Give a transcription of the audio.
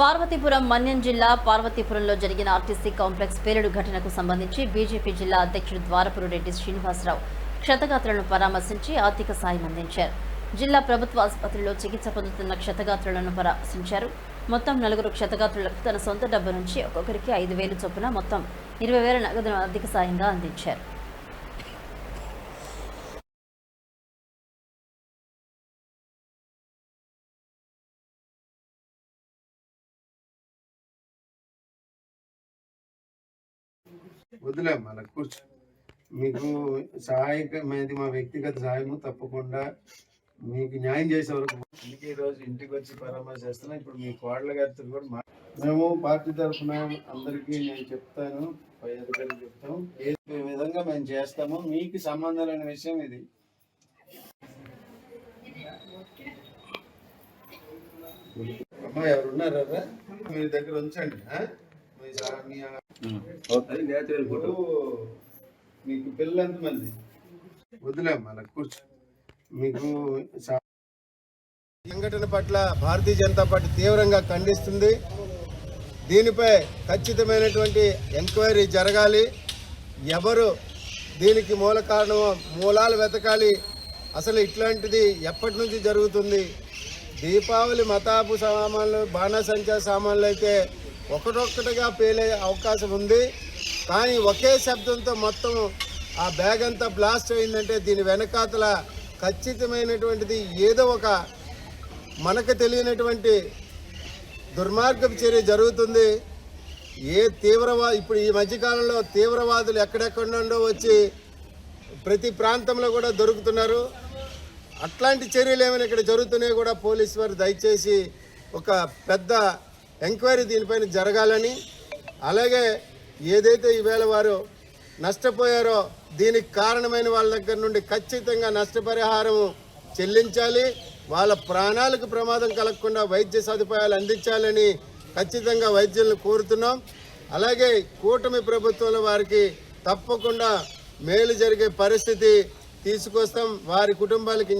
పార్వతీపురం మన్యం జిల్లా పార్వతీపురంలో జరిగిన RTC complex పేలుడు ఘటనకు సంబంధించి బీజేపీ జిల్లా అధ్యక్షుడు ద్వారపురు రెడ్డి శ్రీనివాసరావు క్షతగాత్రులను పరామర్శించి ఆర్థిక సాయం అందించారు. జిల్లా ప్రభుత్వ ఆసుపత్రిలో చికిత్స పొందుతున్న క్షతగాత్రులను పరామర్శించారు. మొత్తం నలుగురు క్షతగాత్రులకు తన సొంత డబ్బు నుంచి ఒక్కొక్కరికి ఐదు వేలు చొప్పున మొత్తం ఇరవై వేల నగదును ఆర్థిక సాయంగా అందించారు. వదిలే మన కూర్చో మీకు సహాయకమైనది మా వ్యక్తిగత సహాయము తప్పకుండా మీకు న్యాయం చేసే వరకు అందుకే ఈ రోజు ఇంటికి వచ్చి పరామర్శిస్తున్నాం ఇప్పుడు మీ కోడల గారితో కూడా మా మేము పార్టీ తరఫున అందరికీ నేను చెప్తాను పై అధికారులు చెప్తాం ఏ విధంగా మేము చేస్తాము మీకు సంబంధం లేని విషయం ఇది. అమ్మా ఎవరున్నారా మీ దగ్గర ఉంచండి? మీ అది నేచురల్ ఫోటో మీకు పిల్లలు ఎంతమంది వదిలే మనకు కూర్చో మీకు సంఘటన పట్ల భారతీయ జనతా పార్టీ తీవ్రంగా ఖండిస్తుంది. దీనిపై ఖచ్చితమైనటువంటి ఎంక్వైరీ జరగాలి. ఎవరు దీనికి మూల కారణమో మూలాలు వెతకాలి. అసలు ఇట్లాంటిది ఎప్పటి నుంచి జరుగుతుంది? దీపావళి మతాపు సామాన్లు బాణసంచా సామాన్లు అయితే ఒకటొక్కటిగా పేలే అవకాశం ఉంది. కానీ ఒకే శబ్దంతో మొత్తం ఆ బ్యాగ్ అంతా బ్లాస్ట్ అయిందంటే దీని వెనకాతల ఖచ్చితమైనటువంటిది ఏదో ఒక మనకు తెలియనటువంటి దుర్మార్గపు చర్య జరుగుతుంది. ఏ తీవ్రవా ఇప్పుడు ఈ మధ్యకాలంలో తీవ్రవాదులు ఎక్కడెక్కడ నుండో వచ్చి ప్రతి ప్రాంతంలో కూడా దొరుకుతున్నారు. అట్లాంటి చర్యలు ఏమైనా ఇక్కడ జరుగుతున్నాయి కూడా పోలీసు వారు దయచేసి ఒక పెద్ద ఎంక్వైరీ దీనిపైన జరగాలని అలాగే ఏదైతే ఈవేళ వారు నష్టపోయారో దీనికి కారణమైన వాళ్ళ దగ్గర నుండి ఖచ్చితంగా నష్టపరిహారం చెల్లించాలి. వాళ్ళ ప్రాణాలకు ప్రమాదం కలగకుండా వైద్య సదుపాయాలు అందించాలని ఖచ్చితంగా వైద్యులను కోరుతున్నాం. అలాగే కూటమి ప్రభుత్వంలో వారికి తప్పకుండా మేలు జరిగే పరిస్థితి తీసుకొస్తాం. వారి కుటుంబాలకి